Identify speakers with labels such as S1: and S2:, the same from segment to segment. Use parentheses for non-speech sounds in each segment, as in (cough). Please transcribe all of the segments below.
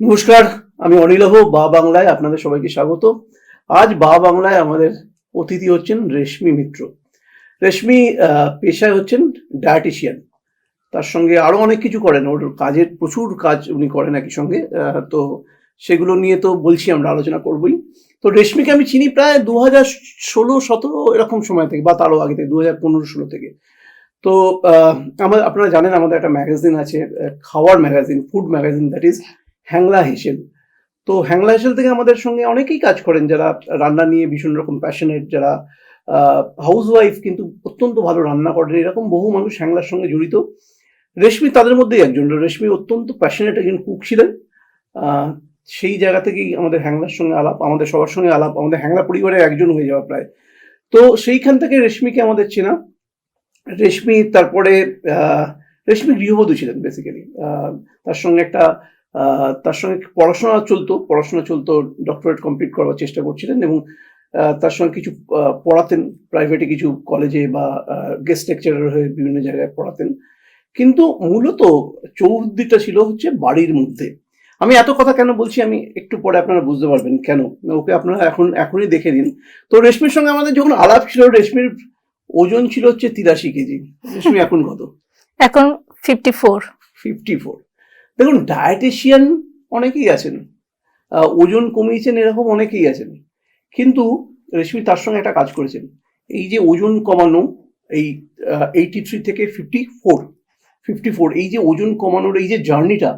S1: নমস্কার, আমি অনিলভ, বা বাংলায় আপনাদের সবাইকে স্বাগত। আজ বা বাংলায় আমাদের অতিথি হচ্ছেন রেশমি মিত্র। রেশমি পেশায় হচ্ছেন ডায়েটিশিয়ান তার সঙ্গে আরও অনেক কিছু করেন, ওর কাজের প্রচুর কাজ উনি করেন একই সঙ্গে তো সেগুলো নিয়ে তো বলছি, আমরা আলোচনা করবই। তো রেশমিকে আমি চিনি প্রায় দু হাজার ষোলো, সতেরো এরকম সময় থেকে, বা তারও আগে থেকে দু হাজার পনেরো, ষোলো থেকে। তো আমার আপনারা জানেন আমাদের একটা ম্যাগাজিন আছে খাওয়ার magazine food magazine that is Hangla Hesel তো হ্যাংলা হেসেল থেকে আমাদের সঙ্গে অনেকেই কাজ করেন যারা রান্না নিয়ে ভীষণ রকম প্যাশনেট যারা হাউস ওয়াইফ কিন্তু অত্যন্ত ভালো রান্না করেন। এরকম বহু মানুষ হ্যাংলার সঙ্গে জড়িত। রেশমি তাদের মধ্যেই একজন। রেশমি অত্যন্ত প্যাশনেট একজন কুক ছিলেন। সেই জায়গা থেকেই আমাদের হ্যাংলার সঙ্গে আলাপ, আমাদের সবার সঙ্গে আলাপ, আমাদের হ্যাংলা পরিবারের একজন হয়ে যাওয়া প্রায়। তো সেইখান থেকে রেশমিকে আমাদের চেনা। রেশমি তারপরে রেশমি গৃহবধূ ছিলেন বেসিক্যালি তার সঙ্গে একটা তার সঙ্গে পড়াশোনা চলতো পড়াশোনা চলতো ডক্টরেট কমপ্লিট করার চেষ্টা করছিলেন এবং তার সঙ্গে কিছু পড়াতেন প্রাইভেটে কিছু কলেজে বা গেস্ট লেকচারার হয়ে বিভিন্ন জায়গায় পড়াতেন। কিন্তু মূলত চৌহদ্দিটা ছিল হচ্ছে বাড়ির মধ্যে। আমি এত কথা কেন বলছি আমি একটু পরে আপনারা বুঝতে পারবেন কেন। ওকে আপনারা এখন এখনই দেখে নিন। তো রেশমির সঙ্গে আমাদের যখন আলাপ ছিল রেশমির ওজন ছিল হচ্ছে তিরাশি কেজি। রেশমি এখন কত?
S2: এখন ফিফটি ফোর
S1: ফিফটি ফোর দেখুন ডায়েটিশিয়ান অনেকেই আছেন ওজন কমিয়েছেন এরকম অনেকেই আছেন, কিন্তু রেশমি তার সঙ্গে একটা কাজ করেছেন। এই যে ওজন কমানো, এই এইটি থ্রি থেকে ফিফটি ফোর ফিফটি ফোর এই যে ওজন কমানোর এই যে জার্নিটা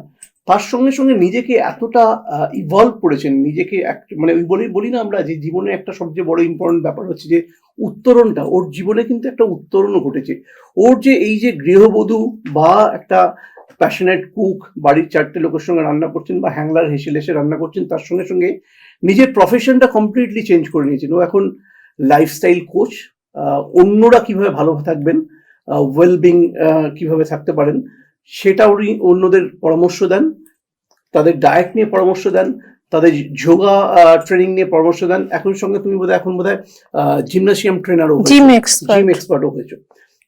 S1: তার সঙ্গে সঙ্গে নিজেকে এতটা ইভলভ করেছেন, নিজেকে মানে ওই বলি বলি না আমরা যে জীবনে একটা সবচেয়ে বড় ইম্পর্টেন্ট ব্যাপার হচ্ছে যে উত্তরণটা, ওর জীবনে কিন্তু একটা উত্তরণও ঘটেছে। ওর যে এই যে গৃহবধূ বা একটা প্যাশনেট কুক বাড়ির চারটে লোকের সঙ্গে রান্না করছেন বা হ্যাংলার হেসে লেসে রান্না করছেন তার সঙ্গে সঙ্গে নিজের প্রফেশনটা কমপ্লিটলি চেঞ্জ করে নিয়েছেন। ও এখন লাইফস্টাইল কোচ অন্যরা কীভাবে ভালো থাকবেন ওয়েলবিং কীভাবে থাকতে পারেন সেটা উনি অন্যদের পরামর্শ দেন তাদের ডায়েট নিয়ে পরামর্শ দেন তাদের যোগা ট্রেনিং নিয়ে পরামর্শ দেন। এখন সঙ্গে তুমি বোধহয় এখন বোধহয় জিমনাসিয়াম ট্রেনারও
S2: জিম এক্সপার্ট
S1: জিম এক্সপার্টও হয়েছে।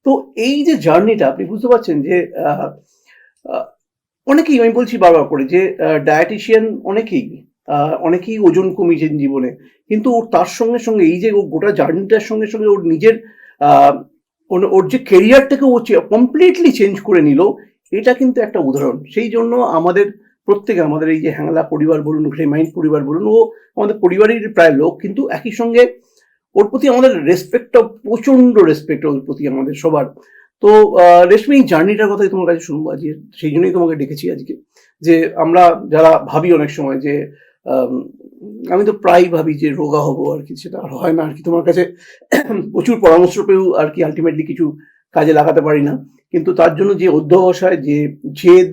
S1: তো এই যে জার্নিটা আপনি বুঝতে পারছেন যে অনেকেই আমি বলছি বারবার করে যে ডায়েটিশিয়ান অনেকেই অনেকেই ওজন কমিয়েছেন জীবনে। কিন্তু ওর তার সঙ্গে সঙ্গে এই যে গোটা জার্নিটার সঙ্গে সঙ্গে ওর নিজের ওর যে কেরিয়ারটাকে ও কমপ্লিটলি চেঞ্জ করে নিল, এটা কিন্তু একটা উদাহরণ। সেই জন্য আমাদের প্রত্যেকে, আমাদের এই যে হ্যাংলা পরিবার বলুন গ্রেমাইন্ড পরিবার বলুন, ও আমাদের পরিবারের প্রায় লোক, কিন্তু একই সঙ্গে ওর প্রতি আমাদের রেসপেক্টটা প্রচণ্ড রেসপেক্ট ওর প্রতি আমাদের সবার। তো রেশমি এই জার্নিটার কথাই তোমার কাছে শুনব আজকে। সেই জন্যই তোমাকে ডেকেছি আজকে। যে আমরা যারা ভাবি অনেক সময় যে আম, তো প্রায় ভাবি যে রোগা হব আর কি সেটা আর হয় না আর কি। তোমার কাছে প্রচুর পরামর্শ পেয়েও আর কি আলটিমেটলি কিছু কাজে লাগাতে পারি না। কিন্তু তার জন্য যে অধ্যবসায় যে জেদ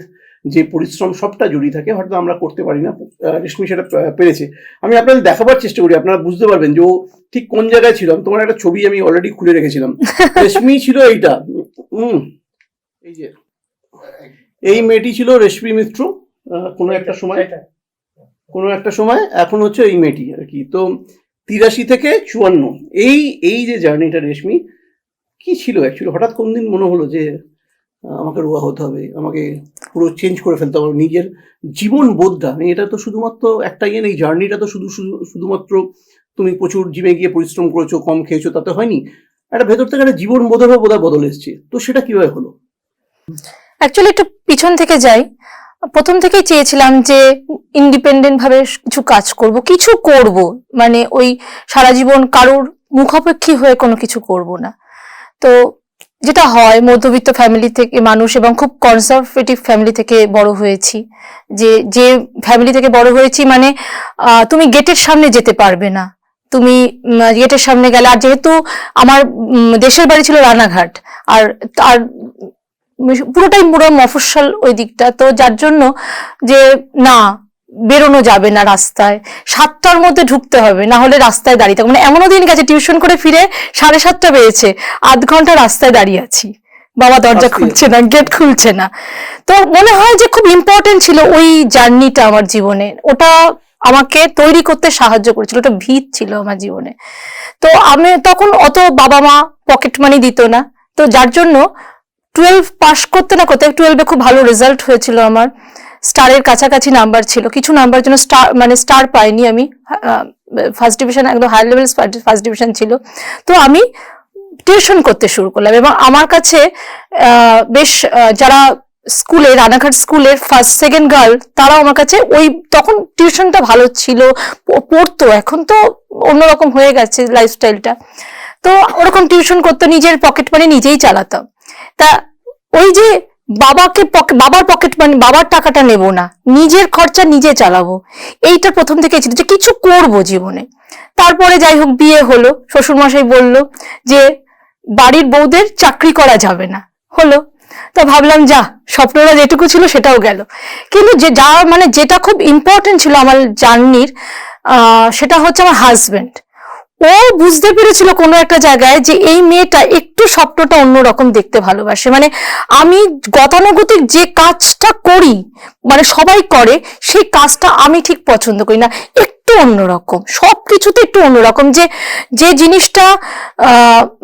S1: যে পরিশ্রম সবটা জড়িয়ে থাকে হয়তো আমরা করতে পারি না। আহ, রেশমি সেটা পেরেছে। আমি আপনাদের দেখাবার চেষ্টা করি আপনারা বুঝতে পারবেন যে ও ঠিক কোন জায়গায় ছিল। আমি তোমার একটা ছবি আমি অলরেডি খুলে রেখেছিলাম। (laughs) রেশমি ছিল এইটা। হুম এই যে। এই মেয়েটি ছিল রেশমি মিত্র। আহ, কোনো একটা সময় কোনো একটা সময় এখন হচ্ছে এই মেয়েটি আর কি। তো তিরাশি থেকে চুয়ান্ন। এই এই যে জার্নিটা রেশমি কি ছিল অ্যাকচুয়ালি হঠাৎ কোন দিন মনে হলো যে আমাকে রোগা হতে হবে, আমাকে পুরো চেঞ্জ করে ফেলতে হবে, নিজের জীবন বোধটা। মানে এটা তো শুধুমাত্র একটা ইয়ে নেই জার্নিটা তো শুধু শুধু, শুধুমাত্র তুমি প্রচুর জিমে গিয়ে পরিশ্রম করেছ, কম খেয়েছো, তাতে হয়নি। একটা ভেতর থেকে একটা জীবন বোধ বোধেরও বোধহয় বদল এসছে। তো সেটা কীভাবে হলো?
S2: অ্যাকচুয়ালি একটু পিছন থেকে যাই। প্রথম থেকেই চেয়েছিলাম যে ইন্ডিপেন্ডেন্ট ভাবে কিছু কাজ করব, কিছু করব। মানে ওই সারা জীবন কারোর মুখাপেক্ষী হয়ে কোনো কিছু করব না। তো যেটা হয়, মধ্যবিত্ত ফ্যামিলি থেকে মানুষ এবং খুব কনজারভেটিভ ফ্যামিলি থেকে বড় হয়েছি। যে যে ফ্যামিলি থেকে বড় হয়েছি মানে তুমি গেটের সামনে যেতে পারবে না। তুমি গেটের সামনে গেলে, আর যেহেতু আমার দেশের বাড়ি ছিল রানাঘাট, আর আর পুরোটাই পুরো মফস্বল ওই দিকটা, তো যার জন্য যে, না বেরোনো যাবে না রাস্তায়। সাতটার মধ্যে ঢুকতে হবে না হলে রাস্তায় দাঁড়িয়ে থাকবে। মানে এমনও দিন গেছে টিউশন করে ফিরে সাড়ে সাতটা বেজেছে আধ ঘণ্টা রাস্তায় দাঁড়িয়ে আছি। বাবা দরজা খুলছে না গেট খুলছে না। তো মনে হয় যে খুব ইম্পর্টেন্ট ছিল ওই জার্নিটা আমার জীবনে। ওটা আমাকে তৈরি করতে সাহায্য করেছিল ওটা ভিত ছিল আমার জীবনে। তো আমি তখন অত বাবা মা পকেট মানি দিত না। তো যার জন্য টুয়েলভ পাশ করতে না করতে টুয়েলভে খুব ভালো রেজাল্ট হয়েছিল আমার। স্টারের কাছাকাছি নাম্বার ছিল। কিছু নাম্বার জন্য স্টার মানে স্টার পাইনি আমি। ফার্স্ট ডিভিশন একদম হাই লেভেল ফার্স্ট ডিভিশন ছিল। তো আমি টিউশন করতে শুরু করলাম এবং আমার কাছে বেশ যারা স্কুলে, রানাঘাট স্কুলের ফার্স্ট সেকেন্ড গার্ল তারাও আমার কাছে ওই, তখন টিউশনটা ভালো ছিল পড়তো। এখন তো অন্যরকম হয়ে গেছে লাইফস্টাইলটা তো ওরকম টিউশন করতো, নিজের পকেট মানি নিজেই চালাতাম। তা ওই যে বাবাকে বাবার পকেট মানি বাবার টাকাটা নেব না। নিজের খরচা নিজে চালাবো। এইটা প্রথম থেকে ছিল যে কিছু করব জীবনে। তারপরে যাই হোক, বিয়ে হলো। শ্বশুরমশাই বলল যে, বাড়ির বউদের চাকরি করা যাবে না। হলো। তা ভাবলাম, যা, স্বপ্নটা যেটুকু ছিল সেটাও গেল। কিন্তু যে, যা মানে যেটা খুব ইম্পর্টেন্ট ছিল আমার জার্নির সেটা হচ্ছে আমার হাজবেন্ড ও বুঝতে পেরেছিল কোনো একটা জায়গায় যে এই মেয়েটা একটু স্বপ্নটা অন্যরকম দেখতে ভালোবাসে। মানে আমি গতানুগতিক যে কাজটা করি মানে সবাই করে, সেই কাজটা আমি ঠিক পছন্দ করি না। একটু অন্যরকম সব কিছুতে একটু অন্যরকম। যে যে জিনিসটা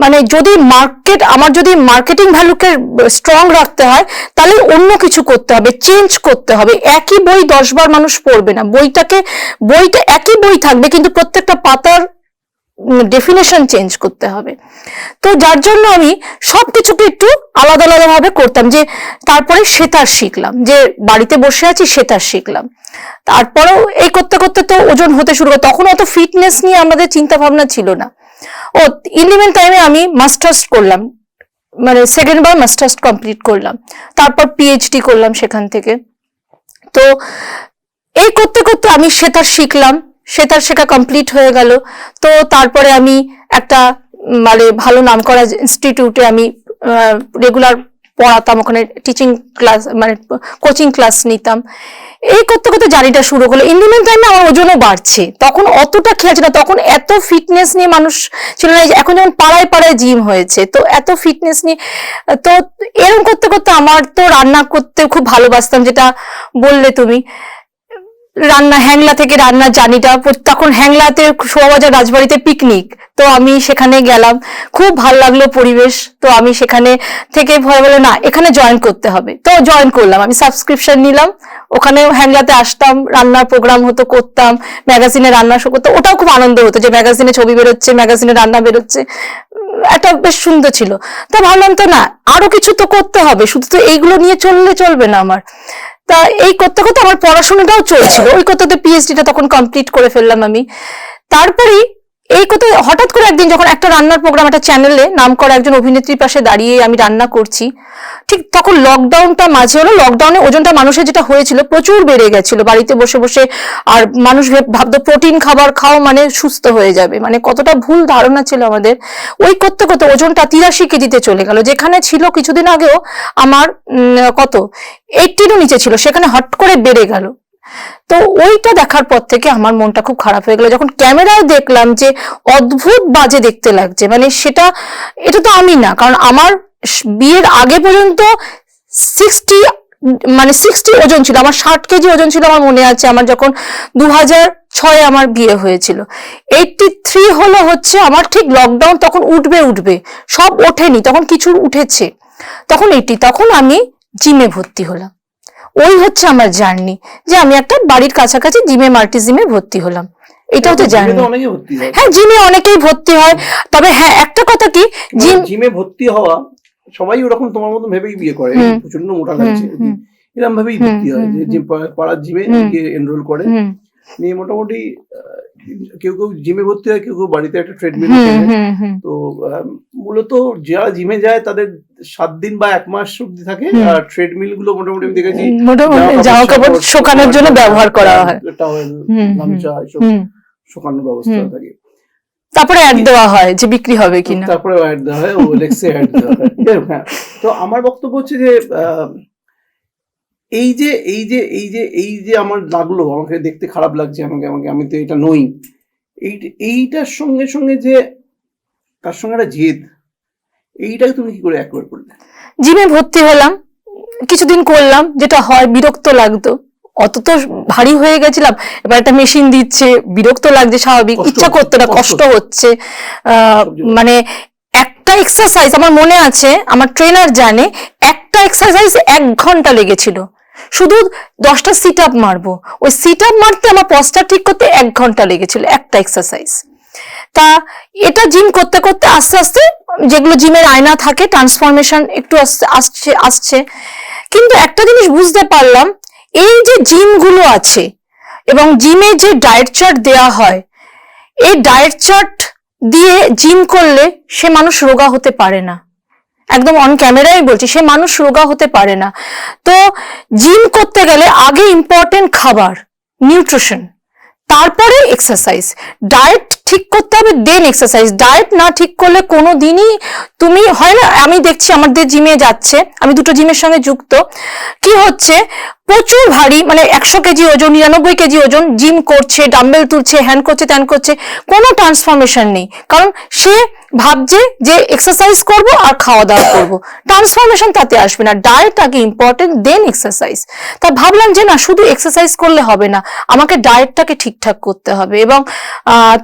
S2: মানে যদি মার্কেট আমার যদি মার্কেটিং ভ্যালুকে স্ট্রং রাখতে হয়, তাহলে অন্য কিছু করতে হবে চেঞ্জ করতে হবে। একই বই দশবার মানুষ পড়বে না। বইটাকে, বইটা একই বই থাকবে, কিন্তু প্রত্যেকটা পাতার ডেফিনেশন চেঞ্জ করতে হবে। তো যার জন্য আমি সব কিছুকে একটু আলাদা আলাদা ভাবে করতাম যে তারপরে সেতার শিখলাম, যে বাড়িতে বসে আছি সেতার শিখলাম। তারপরেও এই করতে করতে তো ওজন হতে শুরু করে, তখন অত ফিটনেস নিয়ে আমাদের চিন্তা ভাবনা ছিল না। ও ইলেভেন টাইমে আমি মাস্টার্স করলাম মানে সেকেন্ড বার মাস্টার্স কমপ্লিট করলাম, তারপর পিএইচডি করলাম সেখান থেকে। তো এই করতে করতে আমি সেতার শিখলাম সেতার শেখা কমপ্লিট হয়ে গেল। তো তারপরে আমি একটা মানে ভালো নামকরা ইনস্টিটিউটে আমি রেগুলার পড়াতাম, ওখানে টিচিং ক্লাস মানে কোচিং ক্লাস নিতাম। এই করতে করতে জার্নিটা শুরু হলো। ইন্ডিয়ান টাইমে আমার ওজনও বাড়ছে। তখন অতটা খেয়াল ছিল না। তখন এত ফিটনেস নিয়ে মানুষ ছিল না। এখন যেমন পাড়ায় পাড়ায় জিম হয়েছে, তো এত ফিটনেস নিয়ে, তো এরকম করতে করতে আমার তো রান্না করতে খুব ভালোবাসতাম, যেটা বললে তুমি। রান্না হ্যাংলা থেকে রান্না জানিটা তখন হ্যাংলাতে শোভাবাজার রাজবাড়িতে পিকনিক তো আমি সেখানে গেলাম। খুব ভালো লাগল পরিবেশ। তো আমি সেখানে থেকে ভয় বলে, না, এখানে জয়েন করতে হবে। তো জয়েন করলাম। আমি সাবস্ক্রিপশন নিলাম। ওখানে হ্যাংলাতে আসতাম, রান্নার প্রোগ্রাম হতো, করতাম ম্যাগাজিনে রান্না শো করতো ওটাও খুব আনন্দ হতো যে ম্যাগাজিনে ছবি বেরোচ্ছে ম্যাগাজিনে রান্না বেরোচ্ছে। একটা বেশ সুন্দর ছিল। তা ভাবলাম তো, না, আরও কিছু তো করতে হবে। শুধু তো এইগুলো নিয়ে চললে চলবে না আমার। তা এই করতে করতে আমার পড়াশোনাটাও চলছিল। (laughs) ওই করতে পিএইচডিটা তখন কমপ্লিট করে ফেললাম আমি। তারপরেই এই করতে হঠাৎ করে একদিন যখন একটা রান্নার প্রোগ্রাম একটা চ্যানেলে নাম করা একজন অভিনেত্রীর পাশে দাঁড়িয়ে আমি রান্না করছি, ঠিক তখন লকডাউনটা মাঝে হলো লকডাউনে ওজনটা মানুষের যেটা হয়েছিল প্রচুর বেড়ে গেছিল। বাড়িতে বসে বসে আর মানুষ ভেব- ভাবতো প্রোটিন খাবার খাও মানে সুস্থ হয়ে যাবে। মানে কতটা ভুল ধারণা ছিল আমাদের। ওই করতে করতে ওজনটা তিরাশি কেজিতে চলে গেল। যেখানে ছিল কিছুদিন আগেও আমার কত? এইটিরও নিচে ছিল। সেখানে হট করে বেড়ে গেল। তো ওইটা দেখার পর থেকে আমার মনটা খুব খারাপ হয়ে গেল। যখন ক্যামেরায় দেখলাম যে অদ্ভুত বাজে দেখতে লাগছে মানে সেটা, এটা তো আমি না, কারণ আমার বিয়ের আগে পর্যন্ত সিক্সটি মানে সিক্সটি ওজন ছিল, আমার ষাট কেজি ওজন ছিল আমার মনে আছে, আমার যখন দু হাজার ছয়ে আমার বিয়ে হয়েছিল। এইটটি থ্রি হলো হচ্ছে আমার ঠিক লকডাউন তখন উঠবে উঠবে, সব ওঠেনি, তখন কিছু উঠেছে। তখন এইটি তখন আমি জিমে ভর্তি হলাম। ওই হচ্ছে আমার জার্নি যে আমি একটা বাড়ির কাছাকাছি জিমে মাল্টিজিমে ভর্তি হলাম। এটা হচ্ছে
S1: জিমে তো জানি হ্যাঁ।
S2: জিমে অনেকেই ভর্তি হয়। তবে হ্যাঁ একটা কথা কি জিম
S1: জিমে ভর্তি হওয়া সবাই ওরকম তোমার মতো ভেবেই বিয়ে করে। প্রচণ্ড মোটা লাগছে। এরকম ভাবেই ভর্তি হয় যে। পাড়ার জিমে এনরোল করে। নিয়ে মোটামুটি কেউ কেউ জিমে ভর্তি হয় কেউ কেউ বাড়িতে একটা ট্রেডমিল তো মূলত যারা জিমে যায় তাদের সাত দিন বা এক মাস অব্দি থাকে। আর ট্রেডমিলগুলো মোটামুটি আমি দেখেছি
S2: মোটামুটি জামা কাপড় শোকানোর জন্য ব্যবহার করা হয়।
S1: টাওয়েল। গামছা এসব শোকানোর ব্যবস্থা থাকে।
S2: তারপরে অ্যাড দেওয়া হয় যে বিক্রি হবে কিনা।
S1: তারপরে অ্যাড দেওয়া হয় ও লেক্সে অ্যাড দেওয়া হয়। (laughs) হ্যাঁ তো আমার বক্তব্য হচ্ছে যে আহ, এই যে এই যে এই যে এই যে আমার লাগল আমাকে দেখতে খারাপ লাগছে আমাকে আমাকে আমি তো এটা নই। এই এইটার সঙ্গে সঙ্গে যে তার সঙ্গে একটা জেদ এইটাকে তুমি কি করে একবার করলে?
S2: জিমে ভর্তি হলাম কিছুদিন করলাম যেটা হয় বিরক্ত লাগতো। অত তো ভারী হয়ে গেছিলাম এবার একটা মেশিন দিচ্ছে বিরক্ত লাগছে স্বাভাবিক ইচ্ছা করতো না
S1: কষ্ট
S2: হচ্ছে। মানে একটা এক্সারসাইজ আমার মনে আছে আমার ট্রেনার জানে একটা এক্সারসাইজ এক ঘণ্টা লেগেছিল। শুধু দশটা সিট আপ মারবো। ওই সিট আপ মারতে আমার পস্টার ঠিক করতে এক ঘণ্টা লেগেছিল, একটা এক্সারসাইজ তা এটা জিম করতে করতে আস্তে আস্তে যেগুলো জিমের আয়না থাকে ট্রান্সফরমেশন একটু আসছে আসছে। কিন্তু একটা জিনিস বুঝতে পারলাম, এই যে জিমগুলো আছে এবং জিমে যে ডায়েট চার্ট দেয়া হয়, এই ডায়েট চার্ট দিয়ে জিম করলে সে মানুষ রোগা হতে পারে না। একদম অন ক্যামেরাই বলছি, সে মানুষ রোগা হতে পারে না। তো জিম করতে গেলে আগে ইম্পর্টেন্ট খাবার নিউট্রিশন তারপরে এক্সারসাইজ ডায়েট ঠিক করতে হবে দেন এক্সারসাইজ ডায়েট না ঠিক করলে কোনো দিনই তুমি, হয় না, আমি দেখছি আমাদের জিমে যাচ্ছে, আমি দুটো জিমের সঙ্গে যুক্ত। কি হচ্ছে? প্রচুর ভারী মানে একশো কেজি ওজন, নিরানব্বই কেজি ওজন জিম করছে ডাম্বেল তুলছে হ্যান করছে ত্যান করছে, কোনো ট্রান্সফরমেশন নেই। কারণ সে ভাবছে যে এক্সারসাইজ করব আর খাওয়া দাওয়া করব। ট্রান্সফরমেশন তাতে আসবে না। ডায়েট আগে ইম্পর্টেন্ট দেন এক্সারসাইজ তা ভাবলাম যে না, শুধু এক্সারসাইজ করলে হবে না, আমাকে ডায়েটটাকে ঠিকঠাক করতে হবে এবং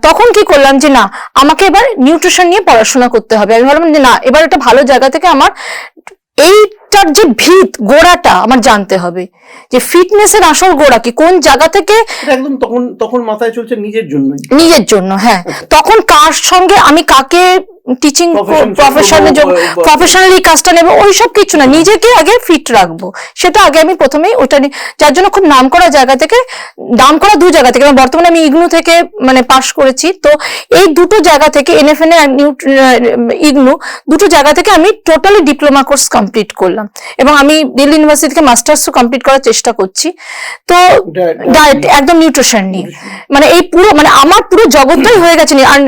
S2: তখন কি করলাম যে না, আমাকে এবার নিউট্রিশন নিয়ে পড়াশোনা করতে হবে। আমি ভাবলাম যে না, এবার একটা ভালো জায়গা থেকে আমার এইটার যে ভিত গোড়াটা আমার জানতে হবে। যে ফিটনেসের আসল গোড়া কি? কোন জায়গা থেকে?
S1: একদম তখন তখন মাথায় চলছে নিজের জন্য
S2: নিজের জন্য হ্যাঁ। তখন কার সঙ্গে আমি কাকে টিচিং প্রফেশনে প্রফেশনালি কাজটা নেব ওইসব কিছু না নিজেকে আগে ফিট রাখব। সেটা আগে আমি প্রথমেই ওটা নি- যার জন্য খুব নাম করা জায়গা থেকে নাম করা দু জায়গা থেকে বর্তমানে আমি ইগনু থেকে মানে পাশ করেছি তো এই দুটো জায়গা থেকে এনএফএন আর ইগনু দুটো জায়গা থেকে আমি টোটালি ডিপ্লোমা কোর্স কমপ্লিট করলাম। এবং আমি দিল্লি ইউনিভার্সিটি থেকে মাস্টার্সও কমপ্লিট করার চেষ্টা করছি। তো ডায়েট একদম নিউট্রিশন নিয়ে। মানে এই পুরো মানে আমার পুরো জগৎটাই হয়ে গেছে আর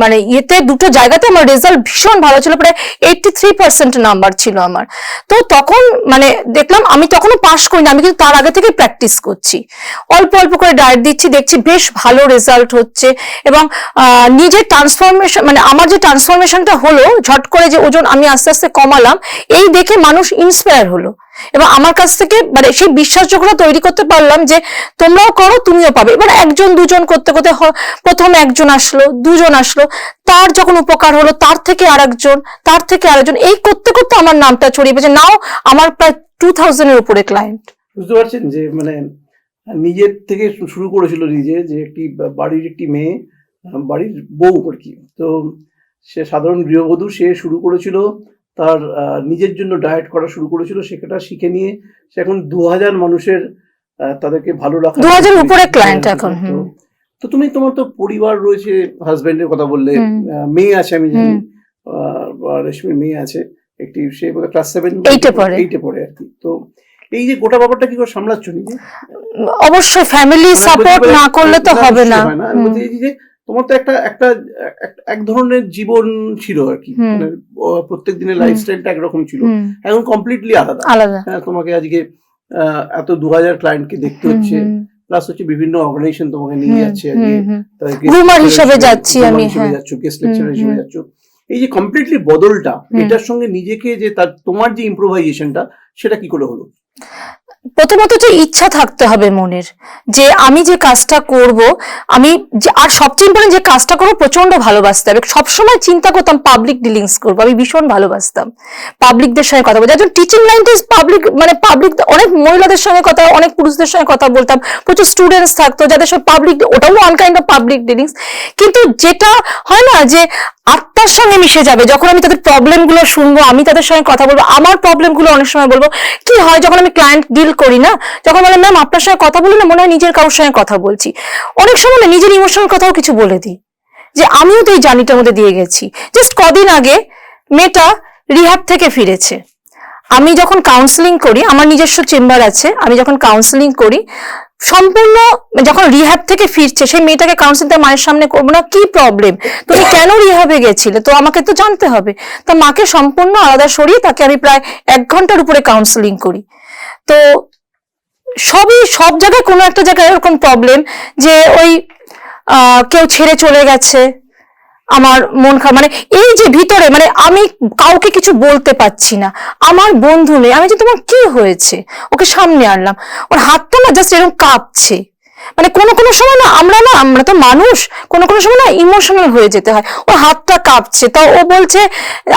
S2: মানে ইয়েতে দুটো জায়গাতে আমার রেজাল্ট ভীষণ ভালো ছিল, প্রায় এইটটি থ্রি পার্সেন্ট নাম্বার ছিল আমার। তো তখন মানে দেখলাম আমি তখনও পাশ করিনি, আমি কিন্তু তার আগে থেকে প্র্যাকটিস করছি। অল্প অল্প করে ডায়েট দিচ্ছি, দেখছি বেশ ভালো রেজাল্ট হচ্ছে এবং নিজের ট্রান্সফরমেশন মানে আমার যে ট্রান্সফরমেশনটা হলো, ঝট করে যে ওজন আমি আস্তে আস্তে কমালাম, এই দেখে মানুষ ইন্সপায়ার হলো। এবং আমার কাছ থেকে মানে সেই বিশ্বাসযোগ্যতা তৈরি করতে পারলাম যে তোমরাও করো, তুমিও পাবে। এবার একজন, দুজন করতে করতে প্রথম একজন আসলো, দুজন আসলো, তার যখন উপকার হলো, তার থেকে আরেকজন, তার থেকে আরেকজন, এই করতে করতে আমার নামটা ছড়িয়ে পেয়েছে নাও, আমার প্রায় টু থাউজেন্ডের উপরে ক্লায়েন্ট
S1: বুঝতে পারছেন যে মানে নিজের থেকে শুরু করেছিল নিজে যে একটি বাড়ির একটি মেয়ে, বাড়ির বউ আর কি। তো সে সাধারণ গৃহবধূ, সে শুরু করেছিল তার নিজের জন্য ডায়েট করা শুরু করেছিল সেটা শিখে নিয়ে সে এখন দু হাজার মানুষের তাদেরকে ভালো রাখা
S2: 2000 উপরে client এখন,
S1: তো- তুমি তোমার তো পরিবার রয়েছে হাজবেন্ডের কথা বললে মেয়ে আছে আমি জানি রেশমির মেয়ে আছে একটি সে ক্লাস সেভেন
S2: Eight এ পড়ে।
S1: এইটে পড়ে আর কি। তো এই যে গোটা ব্যাপারটা কি করে সামলাচ্ছ নিজে?
S2: অবশ্যই ফ্যামিলি সাপোর্ট না করলে তো হবে না।
S1: আমি। বলছি যে তোমার তো একটা একটা এক- ধরনের জীবন ছিল আর কি। মানে প্রত্যেক দিনের। লাইফস্টাইলটা একরকম ছিল। এখন কমপ্লিটলি আলাদা। হ্যাঁ তোমাকে আজকে এত দু হাজার ক্লায়েন্টকে দেখতে হচ্ছে। প্লাস হচ্ছে বিভিন্ন অর্গানাইজেশন তোমাকে নিয়ে যাচ্ছে আজকে
S2: Groomer হিসেবে যাচ্ছি আমি,
S1: হিসেবে
S2: হ্যাঁ।
S1: যাচ্ছ গেস্ট লেকচারার
S2: হুম,
S1: হিসেবে। যাচ্ছ। এই যে কমপ্লিটলি বদলটা। এটার সঙ্গে নিজেকে যে তার তোমার যে ইম্প্রোভাইজেশনটা সেটা কি করে হলো?
S2: প্রথমত যে ইচ্ছা থাকতে হবে মনের, যে আমি যে কাজটা করব, আমি আর সবচেয়ে ইম্পর্টেন্ট যে কাজটা করব প্রচণ্ড ভালোবাসতে হবে। সবসময় চিন্তা করতাম পাবলিক ডিলিংস করব, আমি ভীষণ ভালোবাসতাম। পাবলিকদের সঙ্গে কথা বলতাম। জন্য টিচিং লাইনটা পাবলিক মানে পাবলিক অনেক মহিলাদের সঙ্গে কথা, অনেক পুরুষদের সঙ্গে কথা বলতাম। প্রচুর স্টুডেন্টস থাকতো, যাদের সঙ্গে পাবলিক ওটাও one kind of public dealings কিন্তু যেটা হয় না যে, আত্মার সঙ্গে মিশে যাবে, যখন আমি তাদের প্রবলেমগুলো শুনব, আমি তাদের সঙ্গে কথা বলব, আমার প্রবলেমগুলো অনেক সময় বলব, কি হয়, যখন আমি ক্লায়েন্ট ডিল করি না। যখন বলে, ম্যাম, আপনার সঙ্গে কথা বলি না, মনে হয় নিজের কারোর সঙ্গে কথা বলছি। অনেক সময় না, নিজের ইমোশনাল কথাও কিছু বলে দিই। যে, আমিও তো এই জার্নিটার মধ্যে দিয়ে গেছি। জাস্ট কদিন আগে মেয়েটা রিহাব থেকে ফিরেছে। আমি যখন কাউন্সিলিং করি, আমার নিজস্ব চেম্বার আছে, আমি যখন কাউন্সিলিং করি, সম্পূর্ণ যখন রিহ্যাব থেকে ফিরছে, সেই মেয়েটাকে কাউন্সিলিং তার মায়ের সামনে করব না, কি প্রবলেম তুমি কেন রিহ্যাবে গেছিলে? তো আমাকে তো জানতে হবে। তা মাকে সম্পূর্ণ আলাদা সরিয়ে তাকে আমি প্রায় এক ঘণ্টার উপরে কাউন্সিলিং করি। তো সবই, সব জায়গায় কোনো একটা জায়গায় এরকম প্রবলেম যে ওই কেউ ছেড়ে চলে গেছে, আমার মন খারাপ মানে এই যে ভিতরে মানে আমি কাউকে কিছু বলতে পারছি না। আমার বন্ধু নেই, আমি যে তোমার কি হয়েছে? ওকে সামনে আনলাম। ওর হাতটা না জাস্ট এরকম কাঁপছে। মানে কোনো কোনো সময় না আমরা না, আমরা তো মানুষ, কোনো কোনো সময় না ইমোশনাল হয়ে যেতে হয়। ওর হাতটা কাঁপছে, তা ও বলছে,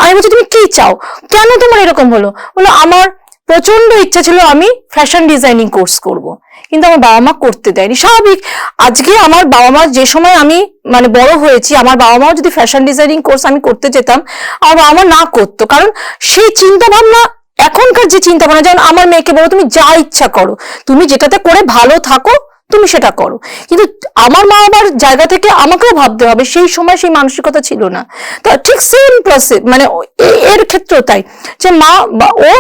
S2: আমি বলছি, তুমি কি চাও? কেন তোমার এরকম হলো? বলো আমার প্রচণ্ড ইচ্ছা ছিল আমি ফ্যাশন ডিজাইনিং কোর্স করব। কিন্তু আমার বাবা মা করতে দেয়নি। স্বাভাবিক, আজকে আমার বাবা মা যে সময় আমি মানে বড় হয়েছি, আমার বাবা মাও যদি ফ্যাশন ডিজাইনিং কোর্স আমি করতে যেতাম, আমার বাবা মা না করতো। কারণ সেই চিন্তা ভাবনা এখনকার যে চিন্তা ভাবনা যেমন আমার মেয়েকে বলো, তুমি যা ইচ্ছা করো। তুমি যেটাতে করে ভালো থাকো, তুমি সেটা করো। কিন্তু আমার মা বাবার জায়গা থেকে আমাকেও ভাবতে হবে, সেই সময় সেই মানসিকতা ছিল না। তো ঠিক সেম প্রসেস মানে এর ক্ষেত্রেও তাই। যে মা ও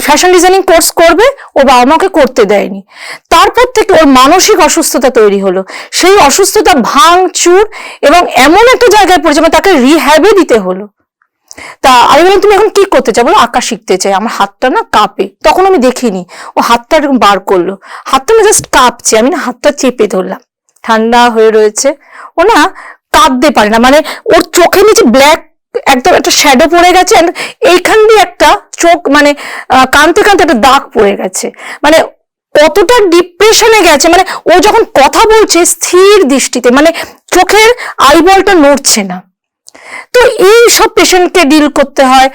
S2: ফ্যাশন ডিজাইনিং কোর্স করবে, ও বাবা মাকে করতে দেয়নি। তারপর থেকে ওর মানসিক অসুস্থতা তৈরি হলো। সেই অসুস্থতা ভাঙচুর এবং এমন একটা জায়গায় পড়েছে মানে তাকে রিহ্যাবে দিতে হলো। তা আমি বললাম, তুমি এখন কি করতে চাও? বলো আঁকা শিখতে চাই। আমার হাতটা না কাঁপে। তখন আমি দেখিনি। ও হাতটা এরকম বার করল। হাতটা না জাস্ট কাঁপছে। আমি না হাতটা চেপে ধরলাম। ঠান্ডা হয়ে রয়েছে। ও না কাঁদতে পারে না। মানে ওর চোখের নিচে ব্ল্যাক একদম একটা শ্যাডো পড়ে গেছে এইখান দিয়ে একটা চোখ মানে কানতে কানতে একটা দাগ পড়ে গেছে। মানে কতটা ডিপ্রেশনে গেছে মানে ও যখন কথা বলছে স্থির দৃষ্টিতে মানে চোখের আইবলটা নড়ছে না। তো এই সব পেশেন্টকে ডিল করতে হয়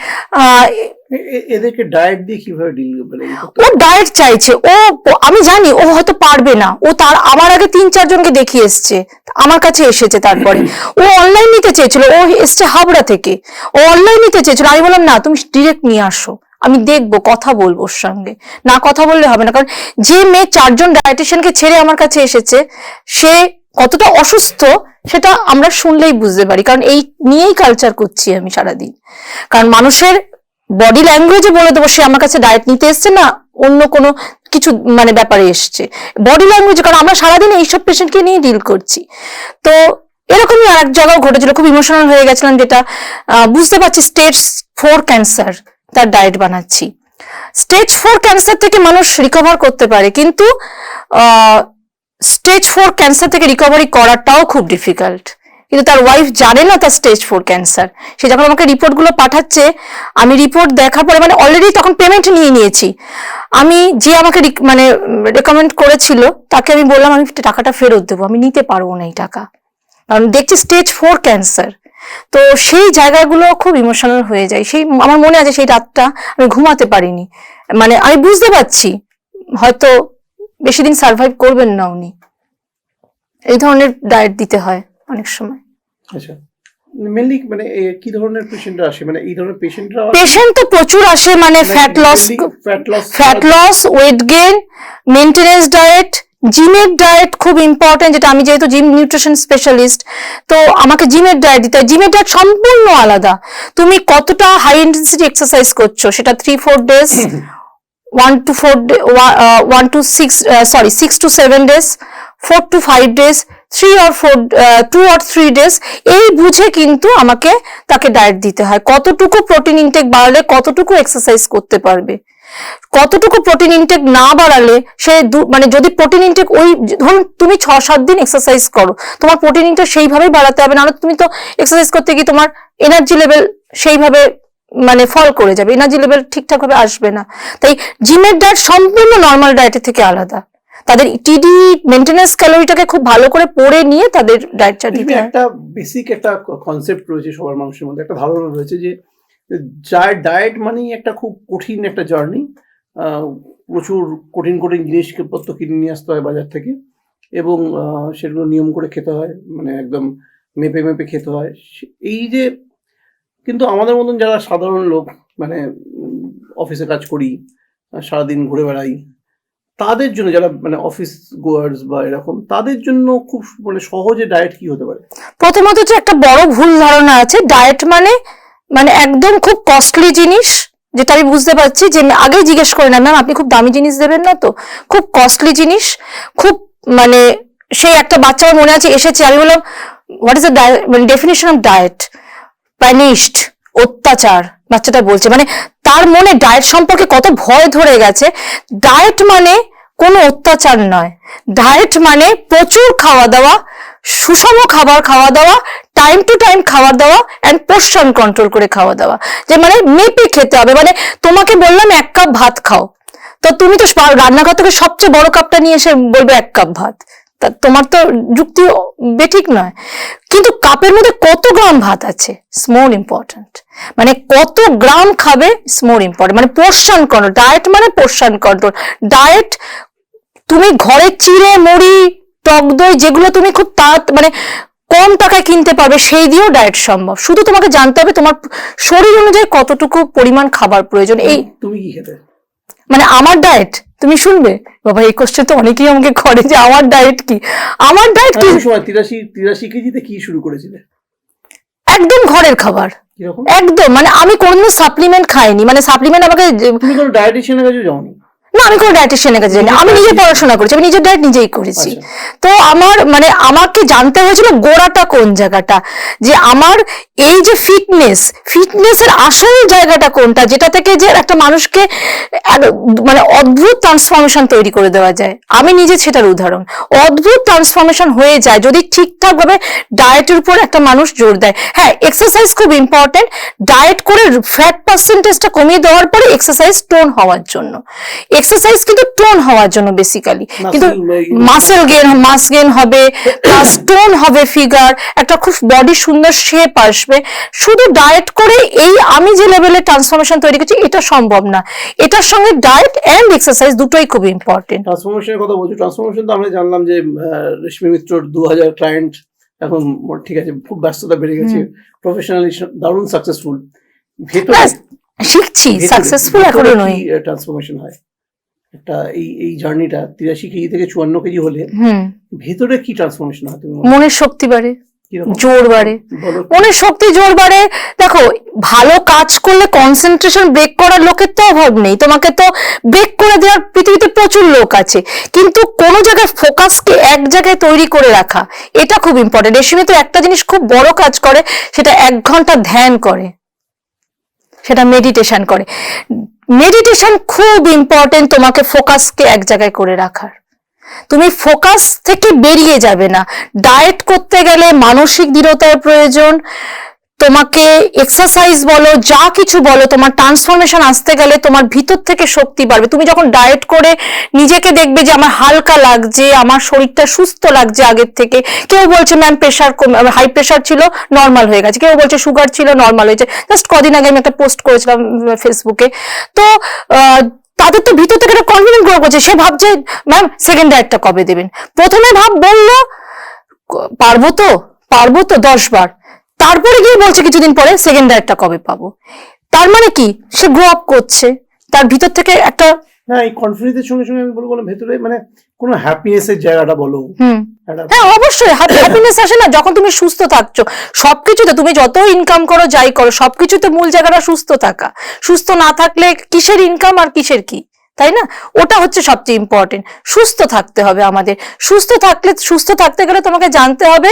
S1: এদেরকে ডায়েট দিয়ে কীভাবে ডিল মানে
S2: ও ডায়েট চাইছে। ও আমি জানি, ও হয়তো পারবে না। ও তার, আমার আগে তিন, চারজনকে দেখিয়ে এসছে। আমার কাছে এসেছে তারপরে। ও অনলাইন নিতে চেয়েছিল। ও এসছে হাবড়া থেকে। ও অনলাইন নিতে চেয়েছিল। আমি বললাম, না, তুমি ডিরেক্ট নিয়ে আসো। আমি দেখব, কথা বলব ওর সঙ্গে। না কথা বললে হবে না। কারণ যে মেয়ে চারজন ডায়েটিশিয়ানকে ছেড়ে আমার কাছে এসেছে, সে কতটা অসুস্থ, সেটা আমরা শুনলেই বুঝতে পারি। কারণ এই, নিয়েই কালচার করছি আমি সারাদিন। কারণ মানুষের বডি ল্যাঙ্গুয়েজে বলে দেবো, সে আমার কাছে ডায়েট নিতে এসছে না, অন্য কোনো কিছু মানে ব্যাপারে এসছে। বডি ল্যাঙ্গুয়েজ কারণ আমরা সারাদিন এইসব পেশেন্টকে নিয়ে ডিল করছি। তো এরকমই আর এক জায়গাও ঘটেছিল, খুব ইমোশনাল হয়ে গেছিলাম যেটা বুঝতে পারছি স্টেজ ফোর ক্যান্সার তার ডায়েট বানাচ্ছি। স্টেজ ফোর ক্যান্সার থেকে মানুষ রিকভার করতে পারে, কিন্তু স্টেজ ফোর ক্যান্সার থেকে রিকভারি করাটাও খুব ডিফিকাল্ট কিন্তু তার ওয়াইফ জানে না তার স্টেজ ফোর ক্যান্সার সে যখন আমাকে রিপোর্টগুলো পাঠাচ্ছে, আমি রিপোর্ট দেখার পরে মানে অলরেডি তখন পেমেন্ট নিয়ে নিয়েছি। আমি যে আমাকে মানে রেকমেন্ড করেছিল, তাকে আমি বললাম, আমি টাকাটা ফেরত দেবো, আমি নিতে পারব না এই টাকা। কারণ দেখছি স্টেজ ফোর ক্যান্সার তো সেই জায়গাগুলো খুব ইমোশনাল হয়ে যায়। সেই আমার মনে আছে সেই রাতটা আমি ঘুমাতে পারিনি। মানে আমি বুঝতে পারছি, হয়তো বেশি দিন সার্ভাইভ করবেন না উনি। এই ধরনের ডায়েট দিতে হয় অনেক সময়।
S1: আচ্ছা। মেনলি মানে কি ধরনের পেশেন্টরা আসে? মানে এই ধরনের পেশেন্টরা
S2: পেশেন্ট তো প্রচুর আসে মানে fat loss
S1: fat loss
S2: fat loss weight gain maintenance diet জিমের ডায়েট খুব ইম্পর্টেন্ট যেটা আমি যেহেতু জিম নিউট্রিশন স্পেশালিস্ট তো আমাকে জিমের ডায়েট দিতে হয়। জিমের ডায়েট সম্পূর্ণ আলাদা। তুমি কতটা হাই ইন্টেন্সিটি এক্সারসাইজ করছ? সেটা three four days one to four one to six sorry six to seven days four to five days three or four two or three days এই বুঝে কিন্তু আমাকে তাকে ডায়েট দিতে হয়। কতটুকু প্রোটিন ইনটেক বাড়ালে কতটুকু এক্সারসাইজ করতে পারবে? কতটুকু প্রোটিন ইনটেক না বাড়ালে সে মানে যদি প্রোটিন ইনটেক ওই, ধরুন তুমি ছ সাত দিন এক্সারসাইজ করো, তোমার প্রোটিন ইনটেক সেইভাবেই বাড়াতে হবে, নাহলে তুমি তো এক্সারসাইজ করতে গিয়ে তোমার এনার্জি লেভেল সেইভাবে মানে ফল করে যাবে এনার্জি লেভেল ঠিকঠাক ভাবে আসবে না। তাই জিমের ডায়েট সম্পূর্ণ নর্মাল ডায়েটের থেকে আলাদা। তাদের টিডি মেনটেন্যান্স ক্যালোরিটাকে খুব ভালো করে পড়ে নিয়ে তাদের ডায়েটটা দিতে
S1: একটা বেসিক একটা কনসেপ্ট রয়েছে সবার মানুষের মধ্যে একটা ধারণা রয়েছে যে ডায়েট মানেই একটা খুব কঠিন একটা জার্নি প্রচুর কঠিন কঠিন জিনিসপত্র কিনে নিয়ে আসতে হয় বাজার থেকে এবং সেগুলো নিয়ম করে খেতে হয় মানে একদম মেপে মেপে খেতে হয়। এই যে কিন্তু আমাদের মতন যারা সাধারণ লোক মানে অফিসে কাজ করি সারাদিন ঘুরে বেড়াই তাদের জন্য যারা মানে অফিস গোয়ার্স বা এরকম, তাদের জন্য খুব মানে সহজে ডায়েট কি হতে পারে?
S2: প্রথমত যে একটা বড় ভুল ধারণা আছে ডায়েট মানে মানে একদম খুব কস্টলি জিনিস, যেটা আমি বুঝতে পারছি যে আমি আগেই জিজ্ঞেস করে না ম্যাম, আপনি খুব দামি জিনিস দেবেন না তো? খুব কস্টলি জিনিস, খুব মানে সেই একটা বাচ্চা মনে আছে, এসেছে, আমি বললাম হোয়াট ইজ দ্য মানে ডেফিনেশন অফ ডায়েট প্যানিশড অত্যাচার, বাচ্চাটা বলছে মানে তার মনে ডায়েট সম্পর্কে কত ভয় ধরে গেছে? ডায়েট মানে কোনো অত্যাচার নয়। ডায়েট মানে প্রচুর খাওয়া দাওয়া, সুষম খাবার খাওয়া দাওয়া টাইম টু টাইম খাওয়া দাওয়া অ্যান্ড পোর্শন কন্ট্রোল করে খাওয়া দাওয়া। যে মানে মেপে খেতে হবে। মানে তোমাকে বললাম এক কাপ ভাত খাও। তো তুমি তো রান্নাঘর থেকে সবচেয়ে বড় কাপটা নিয়ে এসে বলবে এক কাপ ভাত। তোমার তো যুক্তি বেঠিক নয়। কিন্তু কাপের মধ্যে কত গ্রাম ভাত আছে? মোর ইম্পর্ট্যান্ট মানে কত গ্রাম খাবে মোর ইম্পর্টেন্ট মানে পোর্শন কন্ট্রোল ডায়েট মানে পোর্শন কন্ট্রোল ডায়েট তুমি ঘরে চিড়ে, মুড়ি, টক দই যেগুলো তুমি খুব তাড়া মানে কম টাকায় কিনতে পারবে, সেই দিয়েও ডায়েট সম্ভব। শুধু তোমাকে জানতে হবে তোমার শরীর অনুযায়ী কতটুকু পরিমাণ খাবার প্রয়োজন। এই
S1: তুমি কি খেতে?
S2: মানে আমার ডায়েট তুমি শুনবে? বাবা এই কোশ্চেন তো অনেকেই আমাকে করে যে আমার ডায়েট কি? আমার ডায়েট কি?
S1: তিরাশি তিরাশি কেজিতে কি শুরু করেছিলে?
S2: একদম ঘরের খাবার। একদম মানে আমি কোনোদিনও সাপ্লিমেন্ট খাইনি। মানে সাপ্লিমেন্ট আমাকে
S1: ডায়েটিশিয়ানের কাছে যাওনি?
S2: না আমি কোনো ডায়েটিশিয়ানের কাছে যাইনি। আমি নিজে পড়াশোনা করেছি আমি নিজের ডায়েট নিজেই করেছি।
S1: আচ্ছা।
S2: তো আমার মানে আমাকে জানতে হয়েছিল গোড়াটা কোন জায়গাটা যে আমার এই যে ফিটনেস ফিটনেসের আসল জায়গাটা কোনটা যেটা থেকে যে একটা মানুষকে মানে অদ্ভুত ট্রান্সফরমেশন তৈরি করে দেওয়া যায়। আমি নিজে সেটার উদাহরণ। অদ্ভুত ট্রান্সফরমেশন হয়ে যায় যদি ঠিকঠাক ভাবে ডায়েটের উপর একটা মানুষ জোর দেয়। হ্যাঁ এক্সারসাইজ খুব ইম্পর্টেন্ট ডায়েট করে ফ্যাট পার্সেন্টেজটা কমিয়ে দেওয়ার পরে এক্সারসাইজ টোন হওয়ার জন্য। এক্সারসাইজ কিন্তু টোন হওয়ার জন্য বেসিক্যালি কিন্তু মাসেল গেন মাস গেন হবে প্লাস টোন হবে ফিগার একটা খুব বডি সুন্দর শেপ আসবে। শুধু ডায়েট করে এই আমি যে লেভেলে ট্রান্সফরমেশন তৈরি করছি এটা সম্ভব না। এটার সঙ্গে ডায়েট এন্ড এক্সারসাইজ দুটোই খুব ইম্পর্টেন্ট
S1: ট্রান্সফরমেশনের কথা বলছি ট্রান্সফরমেশন তো আমরা জানলাম যে রেশমি মিত্রর দু হাজার ক্লায়েন্ট এখন ঠিক আছে খুব ব্যস্ততা বেড়ে গেছে। প্রফেশনালি দারুণ সাকসেসফুল ভেতরে
S2: শিখছি সাকসেসফুল এখনও নই।
S1: ট্রান্সফরমেশন হয়? একটা এই এই জার্নিটা তিরাশি কেজি থেকে চুয়ান্ন কেজি হলে ভেতরে কি ট্রান্সফরমেশন হয় তুমি
S2: মনের শক্তি বাড়ে জোর বাড়ে। মনের শক্তি জোর বাড়ে দেখো ভালো কাজ করলে কনসেন্ট্রেশন ব্রেক করার লোকের তো অভাব নেই তোমাকে তো ব্রেক করে দেওয়ার পৃথিবীতে প্রচুর লোক আছে। কিন্তু কোনো জায়গায় ফোকাসকে এক জায়গায় তৈরি করে রাখা এটা খুব ইম্পর্টেন্ট রেশমি তো একটা জিনিস খুব বড় কাজ করে সেটা এক ঘণ্টা ধ্যান করে সেটা মেডিটেশন করে। মেডিটেশন খুব ইম্পর্টেন্ট তোমাকে ফোকাসকে এক জায়গায় করে রাখার। তুমি ফোকাস থেকে বেরিয়ে যাবে না। ডায়েট করতে গেলে মানসিক দৃঢ়তার প্রয়োজন। তোমাকে এক্সারসাইজ বলো, যা কিছু বলো, তোমার ট্রান্সফরমেশন আসতে গেলে তোমার ভিতর থেকে শক্তি বাড়বে। তুমি যখন ডায়েট করে নিজেকে দেখবে যে আমার হালকা লাগছে, আমার শরীরটা সুস্থ লাগছে আগের থেকে, কেউ বলছে ম্যাম প্রেশার হাই প্রেশার ছিল নর্মাল হয়ে গেছে। কেউ বলছে সুগার ছিল নর্মাল হয়েছে। জাস্ট কদিন আগে আমি একটা পোস্ট করেছিলাম ফেসবুকে তো তাদের তো ভিতর থেকে একটা কনফিডেন্ট গ্রো করছে। সে ভাবছে ম্যাম সেকেন্ড ডায়েটটা কবে দেবেন? প্রথমে ভাব বলল, পারব তো পারব তো দশ বার। তারপরে গিয়ে বলছে কিছুদিন পরে সেকেন্ড ডায়েটটা কবে পাবো। তার মানে কি? সে গ্রো আপ করছে। তার ভিতর থেকে একটা
S1: না এই কনফিডেন্সের সঙ্গে সঙ্গে আমি বলব ভেতরে মানে কোনো হ্যাপিনেসের জায়গাটা বলো।
S2: হ্যাঁ অবশ্যই হ্যাপিনেস (coughs) আসে না যখন তুমি সুস্থ থাকছো। সবকিছুতে তুমি যত ইনকাম করো যাই করো সবকিছুতে মূল জায়গাটা সুস্থ থাকা। সুস্থ না থাকলে কিসের ইনকাম আর কিসের কি? তাই না? ওটা হচ্ছে সবচেয়ে ইম্পর্টেন্ট সুস্থ থাকতে হবে আমাদের। সুস্থ থাকলে সুস্থ থাকতে গেলে তোমাকে জানতে হবে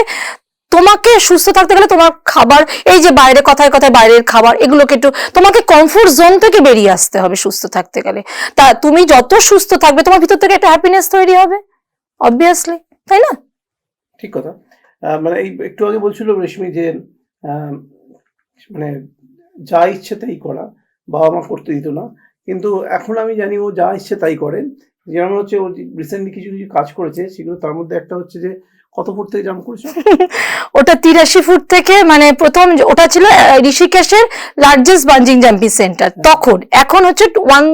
S2: তোমাকে সুস্থ থাকতে গেলে তোমার খাবার, এই যে বাইরে কথায় কথায় বাইরের খাবার, এগুলোকে একটু তোমাকে কমফোর্ট জোন থেকে বেরিয়ে আসতে হবে সুস্থ থাকতে গেলে। তা তুমি যত সুস্থ থাকবে, তোমার ভিতর থেকে একটা হ্যাপিনেস তৈরি হবে অবভিয়াসলি তাই না?
S1: ঠিক কথা। মানে এই একটু আগে বলছিল রেশমি যে মানে যা ইচ্ছে তাই করা, বাবা মা করতে দিত না। কিন্তু এখন আমি জানি ও যা ইচ্ছে তাই করে। যেমন হচ্ছে ও রিসেন্টলি কিছু কিছু কাজ করেছে, সেগুলো তার মধ্যে একটা হচ্ছে যে কত ফুট থেকে জাম্প করেছ? (laughs)
S2: ওটা তিরাশি ফুট থেকে মানে প্রথম ওটা ছিল ঋষিকেশের লার্জেস্ট বাঞ্জিং জাম্পিং সেন্টার তখন। এখন হচ্ছে ওয়ান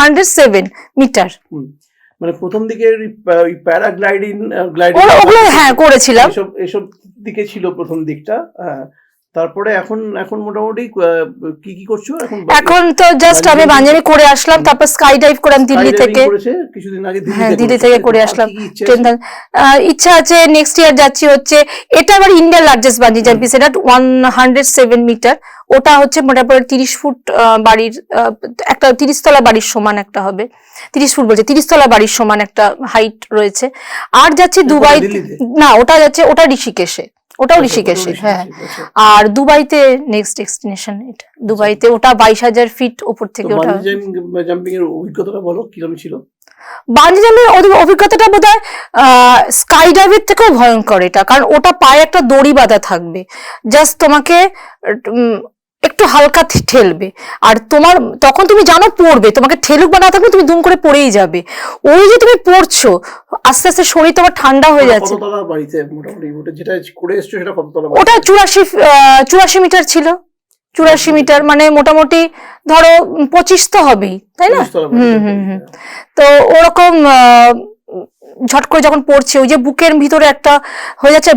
S2: হান্ড্রেড সেভেন মিটার
S1: মানে প্রথম দিকে প্যারাগ্লাইডিং গ্লাইডিং
S2: ওগুলো হ্যাঁ করেছিলাম।
S1: এসব এসব দিকে ছিল প্রথম দিকটা হ্যাঁ। তারপরে এখন এখন মোটামুটি কি কি করছ? এখন
S2: এখন তো জাস্ট আমি বাঞ্জামি করে আসলাম তারপর স্কাই ডাইভ করলাম দিল্লি থেকে।
S1: কিছুদিন আগে
S2: হ্যাঁ দিল্লি থেকে করে আসলাম।
S1: ইচ্ছে আছে?
S2: নেক্সট ইয়ার যাচ্ছি হচ্ছে এটা আবার ইন্ডিয়ার লার্জেস্ট বাঞ্জি জাম্পিং সেটা ওয়ান হান্ড্রেড সেভেন মিটার ওটা হচ্ছে মোটামুটি তিরিশ ফুট বাড়ির একটা তিরিশ তলা বাড়ির সমান একটা হবে। তিরিশ ফুট বলছে তিরিশ তলা বাড়ির সমান একটা হাইট রয়েছে। আর যাচ্ছি দুবাই না ওটা যাচ্ছে ওটা ঋষিকেশে। ওটাও ঋষিকেশে হ্যাঁ।
S1: আচ্ছা।
S2: আর দুবাইতে নেক্সট ডেস্টিনেশন এটা। দুবাইতে ওটা বাইশ হাজার ফিট ওপর থেকে
S1: বাঞ্জি জাম্পিং এর অভিজ্ঞতাটা বলো কীরকম ছিল?
S2: বাঞ্জি জাম্পিং অভিজ্ঞতাটা বোধ হয় স্কাই ডাইভের থেকেও ভয়ঙ্কর এটা। কারণ ওটা পায়ে একটা দড়ি বাঁধা থাকবে। জাস্ট তোমাকে একটু হালকা ঠেলবে। আর তোমার তখন তুমি জানো পড়বে তোমাকে ঠেলুক বা না থাকবে তুমি দুম করে পড়েই যাবে। ওই যে তুমি পড়ছো আস্তে আস্তে শরীর তোমার ঠান্ডা হয়ে যাচ্ছে।
S1: বাড়িতে মোটামুটি ওটা
S2: চুরাশি চুরাশি মিটার ছিল। চুরাশি মিটার মানে মোটামুটি ধরো পঁচিশ তো হবেই তাই না। হুম হুম হুম। তো ওরকম আহ, ঝট করে যখন পড়ছে ওই যে বুকের ভিতরে একটা হয়ে যাচ্ছে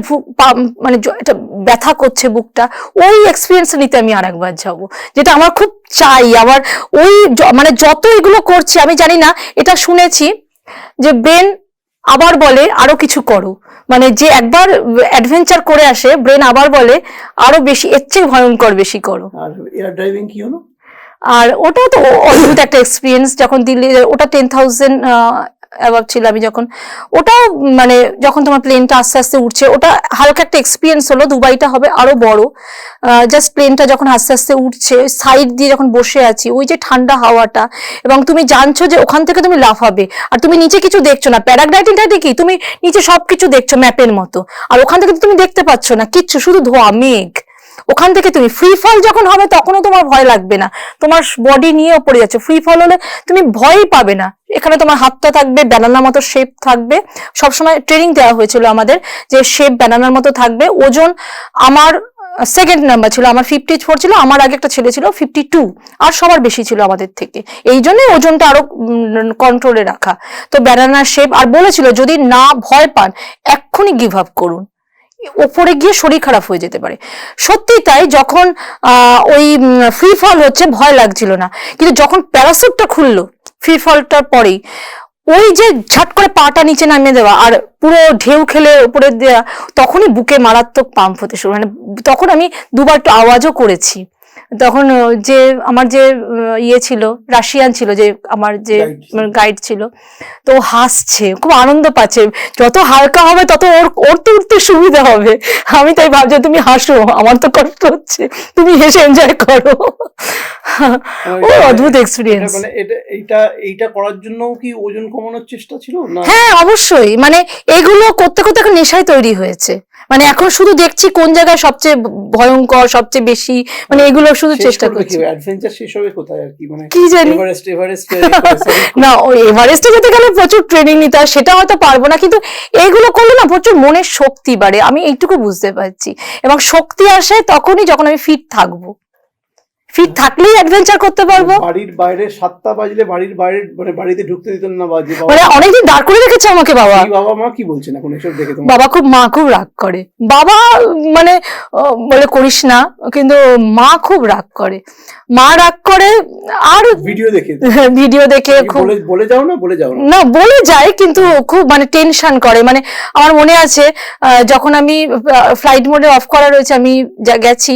S2: মানে একটা ব্যথা করছে বুকটা ওই এক্সপিরিয়েন্স নিতে আমি আরেকবার যাব। যেটা আমার খুব চাই আমার ওই মানে যত এগুলো করছে আমি জানি না এটা শুনেছি যে ব্রেন আবার বলে আরও কিছু করো। মানে যে একবার অ্যাডভেঞ্চার করে আসে ব্রেন আবার বলে আরও বেশি এর চেয়ে ভয়ঙ্কর বেশি করো।
S1: আর ড্রাইভিং কি হলো?
S2: আর ওটা তো অদ্ভুত একটা এক্সপিরিয়েন্স যখন দিল্লি ওটা টেন থাউজেন্ড অ্যাভাব ছিল, আমি যখন, ওটাও মানে যখন তোমার প্লেনটা আস্তে আস্তে উঠছে, ওটা হালকা একটা এক্সপিরিয়েন্স হলো, দুবাইটা হবে আরও বড়। জাস্ট প্লেনটা যখন আস্তে আস্তে উঠছে সাইড দিয়ে যখন বসে আছি, ওই যে ঠান্ডা হাওয়াটা, এবং তুমি জানছো যে ওখান থেকে তুমি লাফাবে আর তুমি নিচে কিছু দেখছ না প্যারাগ্লাইডিংটা কি তুমি নিচে সবকিছু দেখছ ম্যাপের মতো, আর ওখান থেকে তুমি দেখতে পাচ্ছ না, কিচ্ছু, শুধু ধোয়া, মেঘ। ওখান থেকে তুমি ফ্রি ফল যখন হবে তখনও তোমার ভয় লাগবে না। তোমার বডি নিয়ে পড়ে যাচ্ছে। ফ্রি ফল হলে তুমি ভয়ই পাবে না। এখানে তোমার হাতটা থাকবে ব্যানানার মতো শেপ থাকবে। সবসময় ট্রেনিং দেওয়া হয়েছিল আমাদের যে শেপ ব্যানানার মতো থাকবে। ওজন আমার সেকেন্ড নাম্বার ছিল, আমার ফিফটি ফোর ছিল, আমার আগে একটা ছেলে ছিল ফিফটি টু আর সবার বেশি ছিল আমাদের থেকে। এই জন্যই ওজনটা আরও কন্ট্রোলে রাখা। তো ব্যানানার শেপ আর বলেছিল যদি না ভয় পান, এক্ষুনি গিভ আপ করুন। ওপরে গিয়ে শরীর খারাপ হয়ে যেতে পারে। সত্যি তাই যখন ওই ফ্রি ফল হচ্ছে ভয় লাগছিল না। কিন্তু যখন প্যারাসুটটা খুললো ফ্রি ফলটার পরেই, ওই যে ঝাট করে পাটা নিচে নামিয়ে দেওয়া আর পুরো ঢেউ খেলে উপরে দেওয়া তখনই বুকে মারাত্মক পাম্প হতে শুরু মানে তখন আমি দুবার একটু আওয়াজও করেছি। তখন যে আমার যে ইয়ে ছিল রাশিয়ান ছিল যে আমার যে গাইড ছিল। তো হাসছে খুব আনন্দ পাচ্ছে। যত হালকা হবে তত ওর ওর তো উঠতে সুবিধা হবে। আমি তাই ভাবছি তুমি হাসো আমার তো কষ্ট হচ্ছে। তুমি হেসে এনজয় করো। ও অদ্ভুত এক্সপিরিয়েন্স
S1: মানে এটা এইটা এইটা করার জন্য কি ওজন কমানোর চেষ্টা ছিল না?
S2: হ্যাঁ অবশ্যই। মানে এগুলো করতে করতে এখন নেশায় তৈরি হয়েছে। মানে এখন শুধু দেখছি কোন জায়গায় সবচেয়ে ভয়ঙ্কর সবচেয়ে বেশি মানে এগুলো শুধু চেষ্টা করছি
S1: কি? অ্যাডভেঞ্চার শেষ হবে কোথায় আর কি? মানে
S2: কি জানি।
S1: এভারেস্ট এভারেস্ট (laughs)
S2: না ওই এভারেস্টে যেতে গেলে প্রচুর ট্রেনিং নিতে হয় সেটা হয়তো পারব না কিন্তু এইগুলো করলে না প্রচুর মনের শক্তি বাড়ে আমি এইটুকু বুঝতে পারছি। এবং শক্তি আসে তখনই যখন আমি ফিট থাকব। ফিট থাকলেই অ্যাডভেঞ্চার করতে পারব।
S1: বাড়ির বাইরে সাতটা বাজলে বাড়ির বাইরে মানে বাড়িতে ঢুকতে দিতেন না বাজে
S2: মানে অনেকদিন দাঁড় করে রেখেছে আমাকে বাবা।
S1: বাবা মা কি বলছেন এখন? এসব দেখে তোমার
S2: বাবা খুব মা খুব রাগ করে। বাবা মানে বলে করিস না কিন্তু মা খুব রাগ করে। মা রাগ করে আর
S1: ভিডিও দেখে।
S2: ভিডিও দেখে খুব
S1: বলে যাও না বলে যাও না।
S2: বলে যায় কিন্তু খুব মানে টেনশন করে। মানে আমার মনে আছে যখন আমি ফ্লাইট মোডে অফ করা রয়েছে আমি গেছি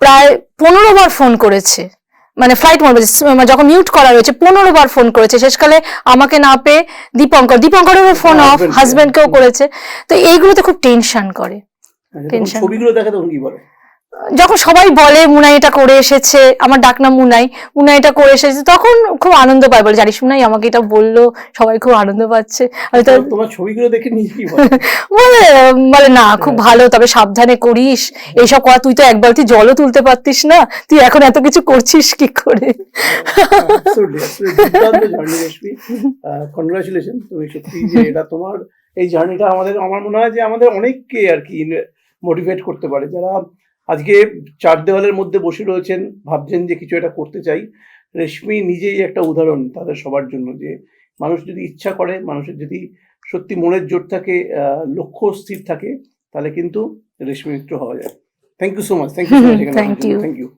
S2: প্রায় পনেরো বার ফোন করেছে। মানে ফ্লাইট মোড যখন মিউট করা রয়েছে পনেরো বার ফোন করেছে। শেষকালে আমাকে না পেয়ে দীপঙ্কর দীপঙ্করেরও ফোন অফ হাজব্যান্ডকেও। করেছে। তো এইগুলোতে খুব টেনশন করে। টেনশন
S1: ছবিগুলো দেখে তখন কি বলে?
S2: যখন সবাই বলে মুনাই এটা করে এসেছে আমার ডাকনাম মুনাই মুনাই এটা করে এসেছে তখন খুব আনন্দ পায় বলে জানিস মুনাই আমাকে এটা বলল সবাই খুব আনন্দ পাচ্ছে।
S1: তোমার ছবিগুলো দেখে (laughs) বলে?
S2: বলে না খুব ভালো তবে সাবধানে করিস এইসব করা তুই তো একবার তুই জলও তুলতে পারতিস না তুই এখন এত কিছু করছিস কি করে?
S1: কনগ্রাচুলেশন (laughs) তুমি সত্যি যে এটা তোমার এই জার্নিটা আমাদের আমার মনে হয় যে আমাদের অনেককে আর কি মোটিভেট করতে পারে। যারা আজকে চার দেওয়ালের মধ্যে বসে রয়েছেন ভাবছেন যে কিছু একটা করতে চাই। রেশমি নিজেই একটা উদাহরণ তাদের সবার জন্য যে মানুষ যদি ইচ্ছা করে মানুষের যদি সত্যি মনের জোর থাকে আহ, লক্ষ্য স্থির থাকে তাহলে কিন্তু রেশমি মিত্র হওয়া যায়। Thank you so much thank you. Thank you